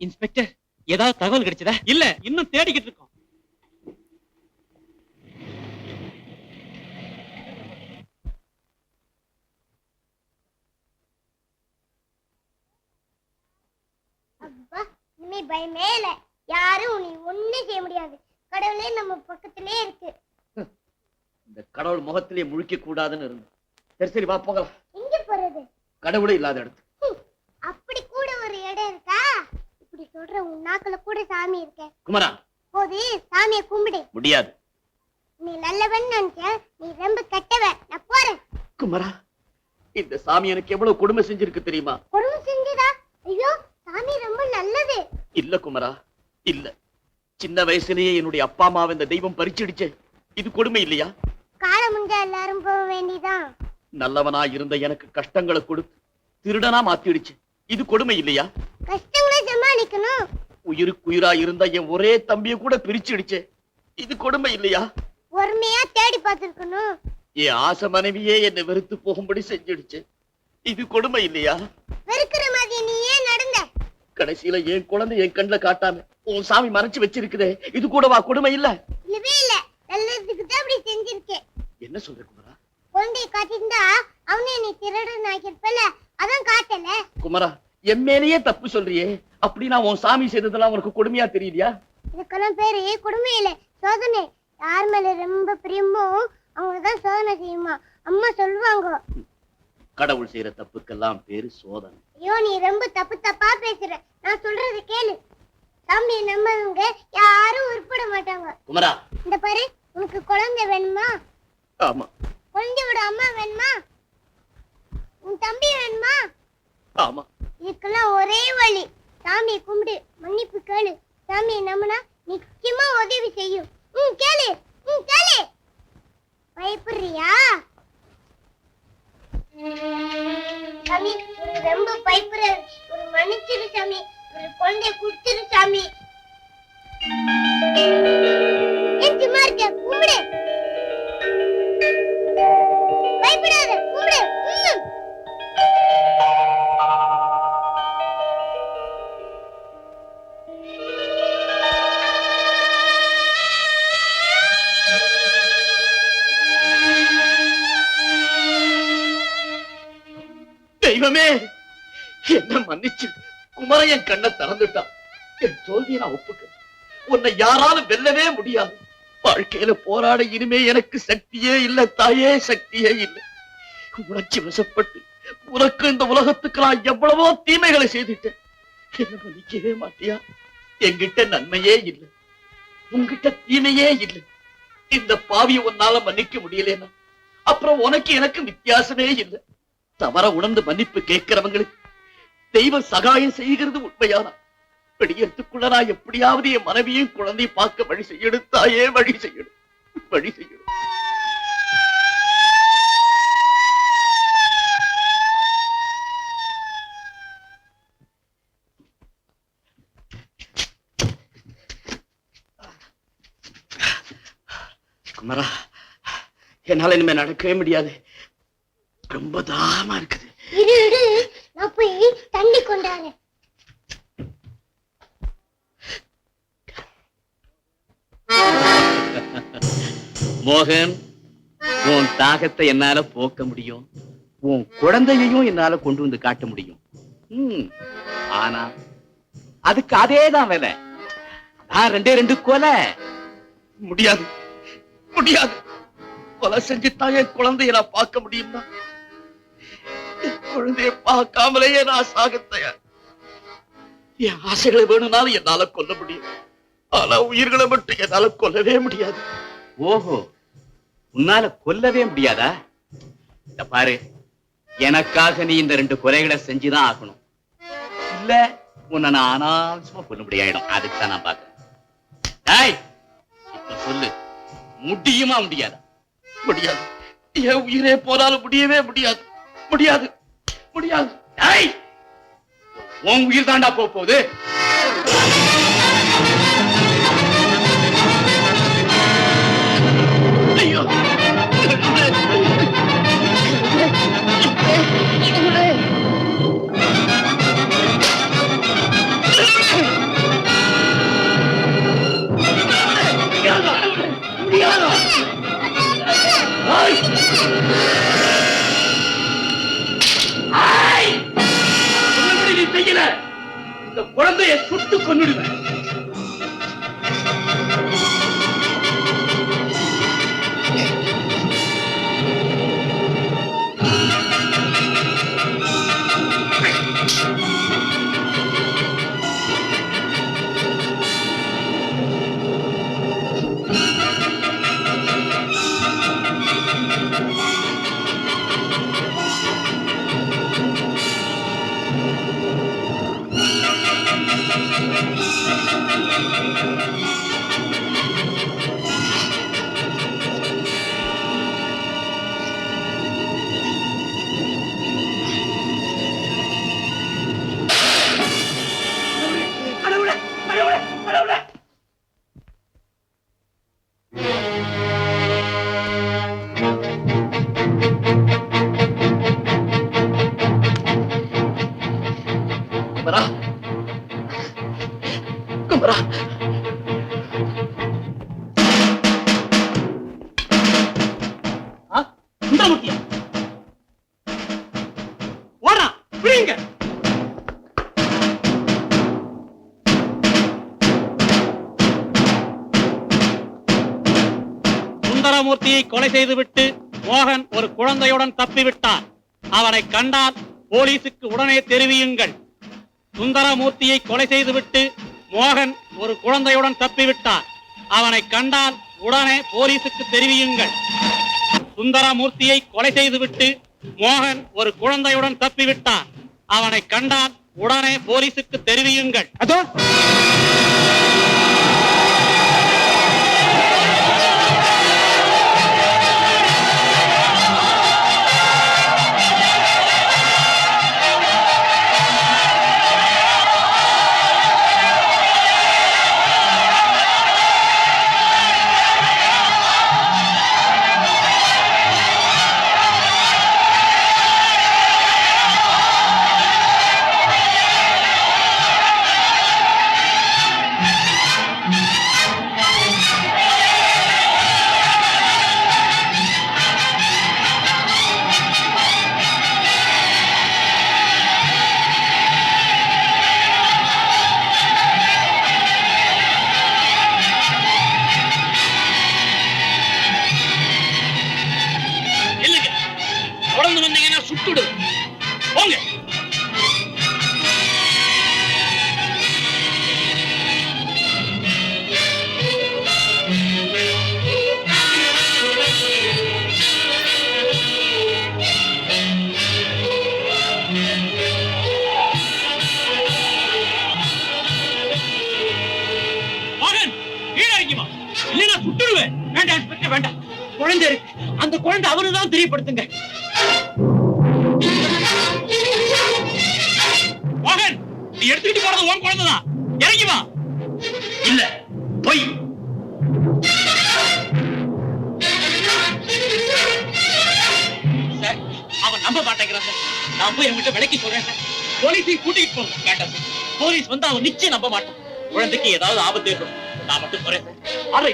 Inspector ஏதாவது தகவல் கிடைச்சதா? இல்ல இன்னும் தேடிக்கிட்டு இருக்கோம். அப்பா இனிமே பயமே இல்ல. யாரும் ஒண்ணும் செய்ய முடியாது. கடவுளே நம்ம பக்கத்திலே இருக்கு. இந்த கடவுள் முகத்திலே முழிக்க கூடாதுன்னு இருந்தேன். சரி சரி வா போகலாம். எங்க போறது? கடவுளே இல்லாத இடத்து ஹம், அப்படி கூட ஒரு இடம் இருக்கா சொல்ற உன் நாக்குல கூட சாமி இருக்க. குமரா. போது சாமியை கும்பிடு. முடியாது. நீ நல்லவன் நினைச்ச நீ ரொம்ப கெட்டவன் நான் போறேன். குமரா இந்த சாமி எனக்கு எவ்வளவு கொடுமை செஞ்சிருக்கு தெரியுமா? கொடுமை செஞ்சுதா? ஐயோ சாமி ரொம்ப நல்லது. இல்ல குமரா இல்ல. சின்ன வயசுலயே என்னுடைய அப்பா அம்மாவை இந்த தெய்வம் பறிச்சிடுச்சே. இது கொடுமை இல்லையா? காலம் முடிஞ்சா எல்லாரும் போக வேண்டியதான் நல்லவனா இருந்த எனக்கு கஷ்டங்களை கொடுத்து திருடனா மாத்திடுச்சு. இது கொடுமை இல்லையா? கஷ்டங்களை சமாளிக்கணும் உயிருக்குயிரா இருந்த என் ஒரே தம்பிய கூட பிரிச்சிடுச்சே. இது கொடுமை இல்லையா? பொறுமையா தேடி பார்த்திருக்கணும். என் ஆசை மனைவியே என்னை வெறுத்து போகும்படி செஞ்சிடுச்சு. இது கொடுமை இல்லையா? வெறுக்கிற மாதிரி நீ ஏன் நடந்த? கடைசியில என் குழந்தை என் கண்ணுல காட்டாம உன் சாமி மறைச்சு வச்சிருக்குதே இது கூடவா கொடுமை இல்ல? இல்லவே இல்ல. நல்லதுக்கு தான் அப்படி செஞ்சிருக்கேன் என்ன சொல்ற குமரா? குழந்தைய காட்டியிருந்தா அவனே நீ திருடன் ஆகியிருப்பல அதான் காட்டல. குமரா என் மேலேயே தப்பு சொல்றியே. அப்படின்னா உன் சாமி செய்ததெல்லாம் உனக்கு கொடுமையா தெரியலையா இதுக்கெல்லாம் பேரு கொடுமை இல்ல. சோதனை. யார் மேல ரொம்ப பிரியமோ அவங்கதான் சோதனை செய்யுமா. அம்மா சொல்லுவாங்க. கடவுள் செய்யற தப்புக்கெல்லாம் பேரு சோதனை. ஐயோ நீ ரொம்ப தப்பு தப்பா பேசுற. நான் சொல்றது கேளு. சாமியை நம்பவங்க யாரும் உருப்பட மாட்டாங்க. குமரா. இந்த பாரு உனக்கு குழந்தை வேணுமா? ஆமா. குழந்தையோட அம்மா வேணுமா? உன் தம்பி வேணுமா? ஆமா. இதுக்கெல்லாம் ஒரே வழி. சாமியை கும்பிடு மன்னிப்பு கேளு. சாமியை நம்பினா நிச்சயமா உதவி செய்யும். ம் கேளு ம் கேளு. பயப்படுறியா? சாமி ஒரு ரொம்ப பயப்படுற ஒரு மன்னிச்சிரு சாமி. ஒரு குழந்தைய கொடுத்துரு. என்ன மன்னிச்சு. குமரையன் கண்ணை திறந்துட்டான். என் தோல்வியை நான் ஒப்புக்க உன்னை யாராலும் வெல்லவே முடியாது. வாழ்க்கையில போராட இனிமே எனக்கு சக்தியே இல்லை தாயே சக்தியே இல்லை. உணர்ச்சி வசப்பட்டு உனக்கு இந்த உலகத்துக்கு நான் எவ்வளவோ தீமைகளை செய்துட்டேன். என்ன மன்னிக்கவே மாட்டியா? என்கிட்ட நன்மையே இல்லை. உங்ககிட்ட தீமையே இல்லை. இந்த பாவியை உன்னால மன்னிக்க முடியலன்னா அப்புறம் உனக்கு எனக்கு வித்தியாசமே இல்லை. தவற உணர்ந்து மன்னிப்பு கேட்கிறவங்களுக்கு தெய்வ சகாயம் செய்கிறது உண்மையானா? வெளியேற்றுக்குள்ள நான் எப்படியாவது என் மனைவியும் குழந்தை பார்க்க வழி செய்யணும் தாயே வழி செய்யணும் வழி செய்யணும் குமரா என்னால இனிமே நடக்கவே முடியாது. ரொம்ப தாமா இருக்குது. நான் போய் தண்ணி கொண்டாரு. மோகன் உன் தாகத்தை என்னால போக்க முடியும். உன் குழந்தையையும் என்னால கொண்டு வந்து காட்ட முடியும். ஆனா அதுக்கு அதேதான் வேலை. நான் ரெண்டே ரெண்டு கொலை. முடியாது. முடியாது. கொலை செஞ்சுத்தான் என் குழந்தைய நான் பார்க்க முடியும்னா குழந்தைய பார்க்காமலேயே நான் சாக தயார் என் ஆசைகளை வேணும்னாலும் என்னால கொல்ல முடியும். ஆனா உயிர்களை மட்டும் என்னால கொல்லவே முடியாது. ஓஹோ உன்னால கொல்லவே முடியாதா? இந்த பாரு எனக்காக நீ இந்த ரெண்டு குறைகளை செஞ்சுதான் ஆகணும். இல்ல உன்னை நான் அனாவசியமா கொல்ல முடியாயிடும். அதுக்கு தான் நான் பாக்குறேன் டேய், இப்ப சொல்லு முடியுமா முடியாதா? முடியாது. என் உயிரே போனாலும் முடியவே முடியாது. முடியாது. முடியாது. உன் உயிர் தாண்டா போக போகுது. சுந்தரமூர்த்தியை கொலை செய்துவிட்டு மோகன் ஒரு குழந்தையுடன் தப்பிவிட்டார். அவரை கண்டால் போலீசுக்கு உடனே தெரிவியுங்கள். சுந்தரமூர்த்தியை கொலை செய்துவிட்டு மோகன் ஒரு குழந்தையுடன் தப்பிவிட்டார். அவனை கண்டால் உடனே போலீசுக்கு தெரிவியுங்கள். சுந்தரமூர்த்தியை கொலை செய்துவிட்டு மோகன் ஒரு குழந்தையுடன் தப்பிவிட்டார். அவனை கண்டால் உடனே போலீசுக்கு தெரிவியுங்கள். அதோ வேண்டாம். குழந்தை இருக்கு. அந்த குழந்தை அவரு தான் தெரியப்படுத்துங்க. மகன் நீ எடுத்துக்கிட்டு போறது உன் குழந்தை தான் இறங்கி வா. இல்ல போய். சார் அவன் நம்ப மாட்டேங்கிறான் சார். நான் போய் அவன்கிட்ட விளக்கி சொல்றேன் சார். போலீஸை கூட்டிட்டு போங்க. வேண்டாம் சார். போலீஸ் வந்து அவன் நிச்சயம் நம்ப மாட்டான். குழந்தைக்கு ஏதாவது ஆபத்து ஏற்படும் நான் மட்டும் போறேன் சார். ஆலை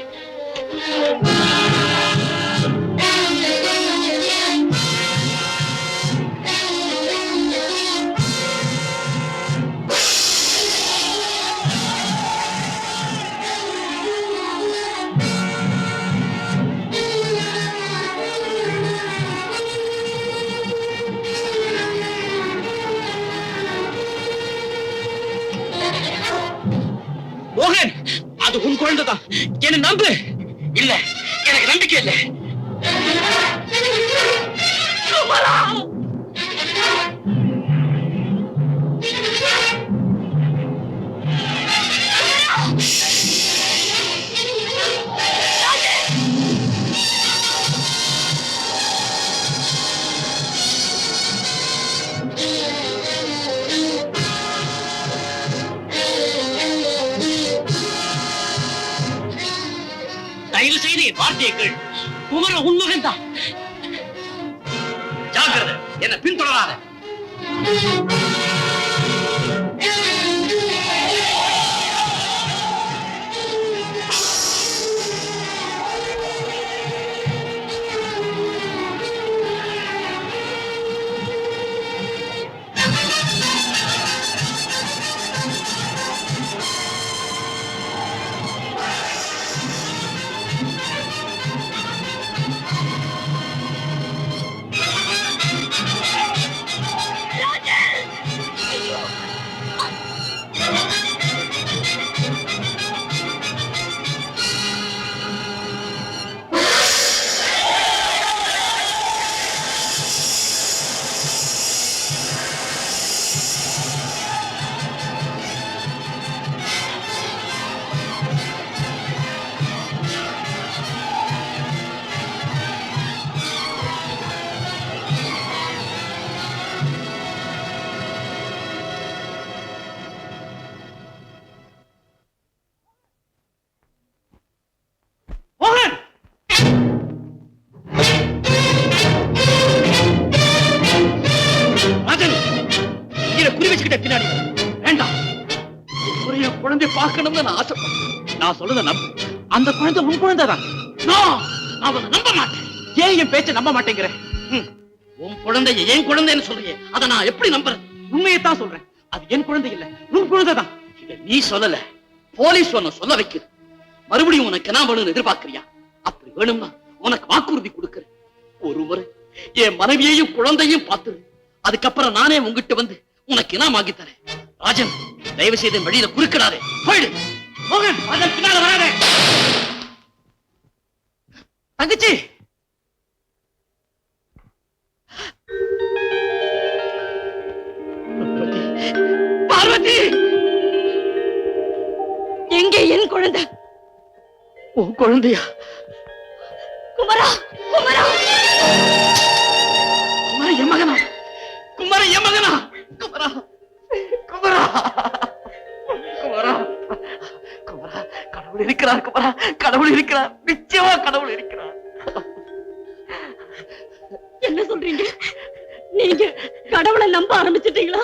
அது என்ன நம்பு. இல்ல எனக்கு நம்பிக்கை இல்லை. நான் ஆசைப்பட்டேன் நான் சொல்றத நம்பு அந்த குழந்தை உன் குழந்தை தான் நான் அவனை நம்ப மாட்டேன். ஏன் என் பேச்ச நம்ப மாட்டேங்கிற? உன் குழந்தைய என் குழந்தைன்னு சொல்றியே. அதை நான் எப்படி நம்புறேன் உண்மையைத்தான் சொல்றேன். அது என் குழந்தை இல்ல உன் குழந்தை தான் நீ சொல்லல. போலீஸ் உன்னை சொல்ல வைக்குது. மறுபடியும் உனக்கு என்ன வேணும்னு எதிர்பார்க்கறியா? அப்படி வேணும்னா உனக்கு வாக்குறுதி கொடுக்குறேன். ஒரு முறை என் மனைவியையும் குழந்தையும் பார்த்து அதுக்கப்புறம் நானே உங்ககிட்ட வந்து உனக்கு என்ன வாங்கி தரேன். ராஜன் தயவு செய்து வழியில குறுக்கிடாதே. போயிடு. மோகன் அதன் பின்னால வராதே. தங்கச்சி! பார்வதி! எங்கே என் குழந்தை? உன் குழந்தையா? குமரா! குமரா கடவுள் இருக்கிறார் குமரா கடவுள் இருக்கிறார். நிச்சயமா கடவுள் இருக்கிறார். என்ன சொல்றீங்க? நீங்க கடவுளை நம்ப ஆரம்பிச்சிட்டீங்களா?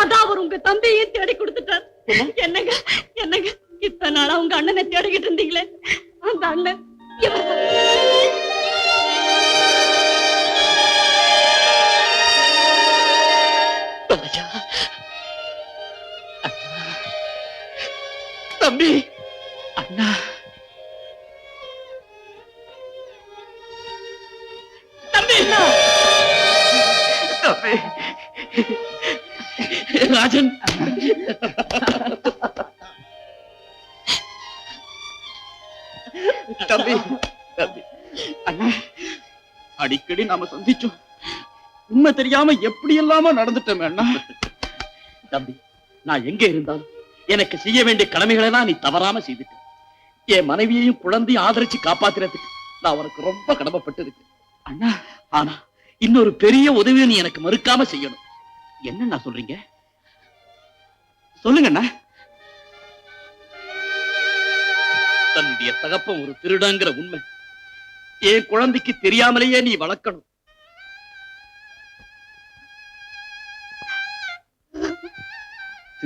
அதான் அவர் உங்க தம்பியையும் தேடி கொடுத்துட்டார். என்னங்க என்னங்க? இத்தனை நாளா உங்க அண்ணனை தேடிக்கிட்டு இருந்தீங்களே? அந்த அண்ணன். ராஜா தம்பி. அண்ணா. தம்பி. தம்பி. ராஜன். தம்பி. தம்பி. அண்ணா. அடிக்கடி நாம சந்திச்சோம். உண்மை தெரியாம எப்படி எல்லாம நடந்துட்டோமே அண்ணா. தம்பி நான் எங்க இருந்தாலும் எனக்கு செய்ய வேண்டிய கடமைகளை எல்லாம் நீ தவறாம செய்துட்ட. என் மனைவியையும் குழந்தையும் ஆதரிச்சு காப்பாத்துறதுக்கு நான் உனக்கு ரொம்ப கடமைப்பட்டு அண்ணா ஆனா இன்னொரு பெரிய உதவியை நீ எனக்கு மறுக்காம செய்யணும். என்னண்ணா சொல்றீங்க? சொல்லுங்க அண்ணா தன்னுடைய தகப்பன் ஒரு திருடங்கிற உண்மை. என் குழந்தைக்கு தெரியாமலேயே நீ வளர்க்கணும்.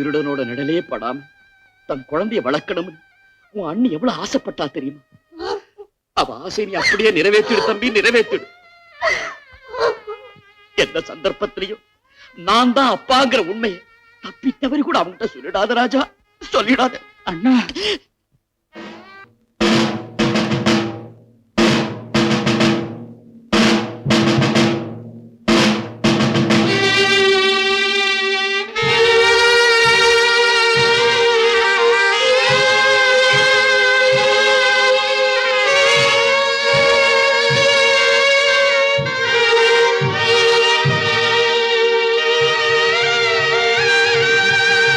திருடனோட நிழலே படாம தன் குழந்தைய வளர்க்கணும்னு உன் அண்ணி எவ்வளவு ஆசைப்பட்டா தெரியுமா? அவ ஆசை நீ அப்படியே நிறைவேற்றிடு தம்பி நிறைவேற்றிடு. எந்த சந்தர்ப்பத்திலையும் நான் தான் அப்பாங்கிற உண்மையை தப்பி கூட அவன்கிட்ட சொல்லிடாத ராஜா சொல்லிடாத. அண்ணா